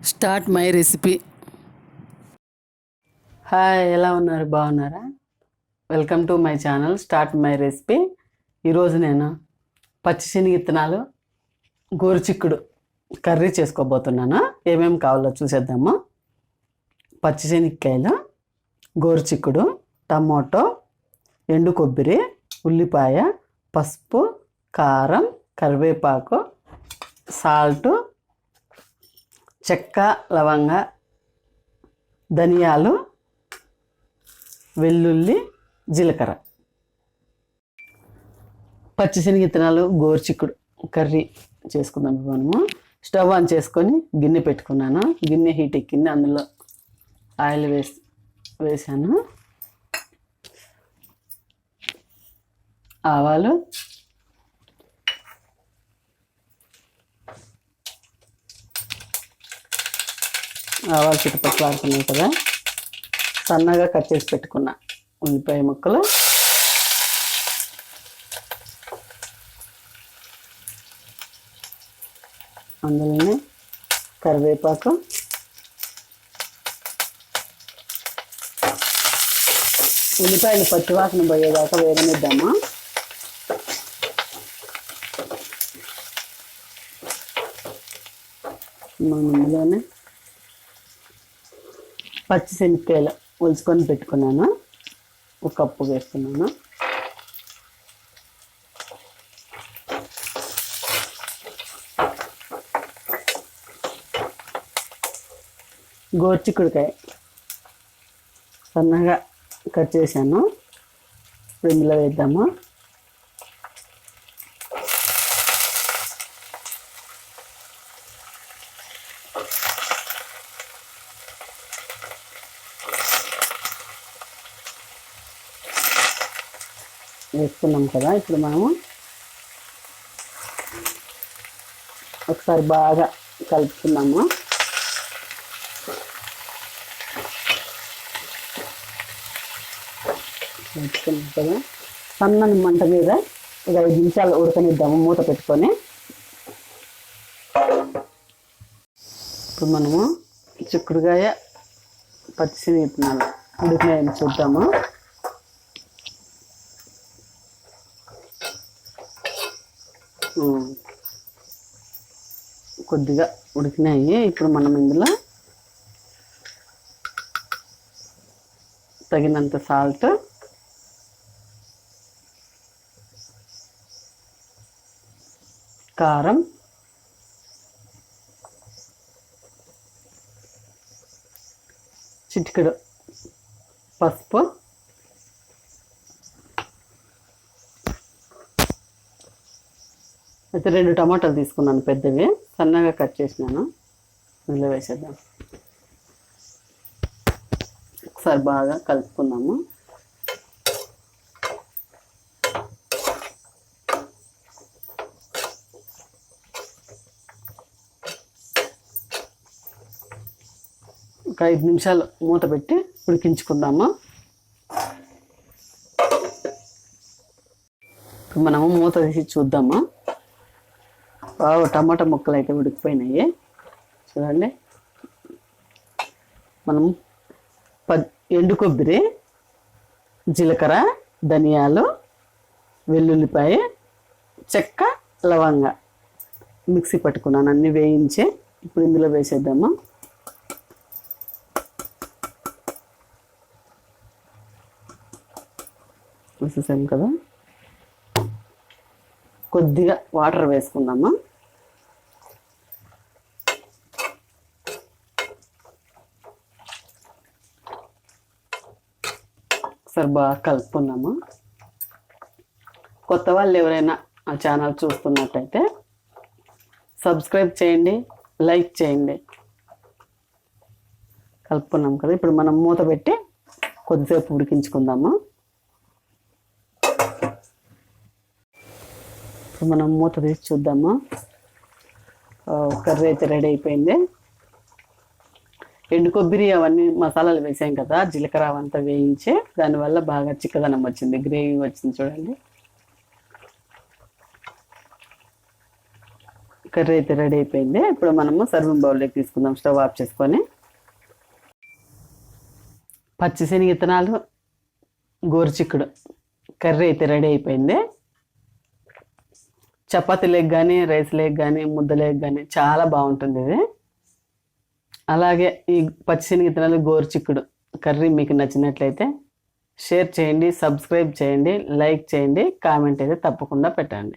Start my recipe. Hi ఎలా ఉన్నారు? బాగున్నారా? Welcome to my channel start my recipe. ఈరోజు నేను పచ్చి శనగ విత్తనాలు గోరుచిక్కుడు కర్రీ చేసుకోబోతున్నాను. ఏమేమి కావాలో చూసేద్దాము. పచ్చి శనగకాయలు గోరుచిక్కుడు టమోటో ఎండు కొబ్బరి ఉల్లిపాయ పసుపు కారం కరివేపాకు సాల్టు చెక్క లవంగ ధనియాలు వెల్లుల్లి జీలకర్ర. పచ్చిశనగ విత్తనాలు గోరుచిక్కుడు కర్రీ చేసుకుందాం మనము. స్టవ్ ఆన్ చేసుకొని గిన్నె పెట్టుకున్నాను. గిన్నె హీట్ ఎక్కింది. అందులో ఆయిల్ వేసి వేసాను. ఆవాలు ఆవాలు చుట్టుపక్కల ఆడుతున్నాయి కదా. సన్నగా కట్ చేసి పెట్టుకున్న ఉల్లిపాయ ముక్కలు. అందులోనే కరివేపాకు. ఉల్లిపాయలు పచ్చివాసన పోయేదాకా వేగనిద్దామా మనం ఇందులోనే పచ్చి ఒలుచుకొని పెట్టుకున్నాను. ఒక కప్పు వేస్తున్నాను గోర్చిక్కుడికాయ సన్నగా కట్ చేశాను. ఇప్పుడు ఇందులో వేద్దాము. వేసుకున్నాం కదా ఇప్పుడు మనము ఒకసారి బాగా కలుపుకున్నాము కలుపుకున్నాం కదా సన్నని మంట మీద ఒక ఐదు నిమిషాలు ఉడకనిద్దాము మూత పెట్టుకొని. ఇప్పుడు మనము చిక్కుడుగాయ పచ్చిశనగ విత్తనాలు ఉడికినాయని చూద్దాము. కొద్దిగా ఉడికినాయి. ఇప్పుడు మనం ఇందులో తగినంత సాల్ట్ కారం చిటికెడు పసుపు అయితే రెండు టమాటాలు తీసుకున్నాను పెద్దవి సన్నగా కట్ చేసినాను. ఇందులో వేసేద్దాం. ఒకసారి బాగా కలుపుకుందాము. ఒక ఐదు నిమిషాలు మూత పెట్టి ఉడికించుకుందాము. ఇప్పుడు మనము మూత తీసి చూద్దామా? బాగా టమాటా ముక్కలు అయితే ఉడికిపోయినాయి. చూడండి. మనం ప ఎండు కొబ్బరి జీలకర్ర ధనియాలు వెల్లుల్లిపాయ చెక్క లవంగ మిక్సీ పట్టుకున్నాను. అన్నీ వేయించి ఇప్పుడు ఇందులో వేసేద్దామా? వేసేసాం కదా? కొద్దిగా వాటర్ వేసుకుందామా? ఒకసారి బాగా కలుపుకున్నాము కొత్త వాళ్ళు ఎవరైనా ఆ ఛానల్ చూస్తున్నట్టయితే సబ్స్క్రైబ్ చేయండి లైక్ చేయండి. కలుపుకున్నాం కదా ఇప్పుడు మనం మూత పెట్టి కొద్దిసేపు ఉడికించుకుందాము? ఇప్పుడు మనం మూత తీసి చూద్దాము? కర్రీ అయితే రెడీ అయిపోయింది. ఎండు కొబ్బరి అవన్నీ మసాలాలు వేసాం కదా జీలకర్ర అవంతా వేయించి దానివల్ల బాగా చిక్కదనం వచ్చింది గ్రేవీ వచ్చింది చూడండి. కర్రీ అయితే రెడీ అయిపోయింది. ఇప్పుడు మనము సర్వింగ్ బౌల్లోకి తీసుకుందాం స్టవ్ ఆఫ్ చేసుకొని. పచ్చి ఇత్తనాలు గోరుచిక్కుడు. కర్రీ అయితే రెడీ అయిపోయింది. చపాతీ లేక్ కానీ రైస్ లేక్ కానీ ముద్ద లేక్ కానీ చాలా బాగుంటుంది ఇది. అలాగే ఈ పచ్చిశనగ విత్తనాలు గోరుచిక్కుడు కర్రీ మీకు నచ్చినట్లయితే షేర్ చేయండి సబ్స్క్రైబ్ చేయండి లైక్ చేయండి కామెంట్ అయితే తప్పకుండా పెట్టండి.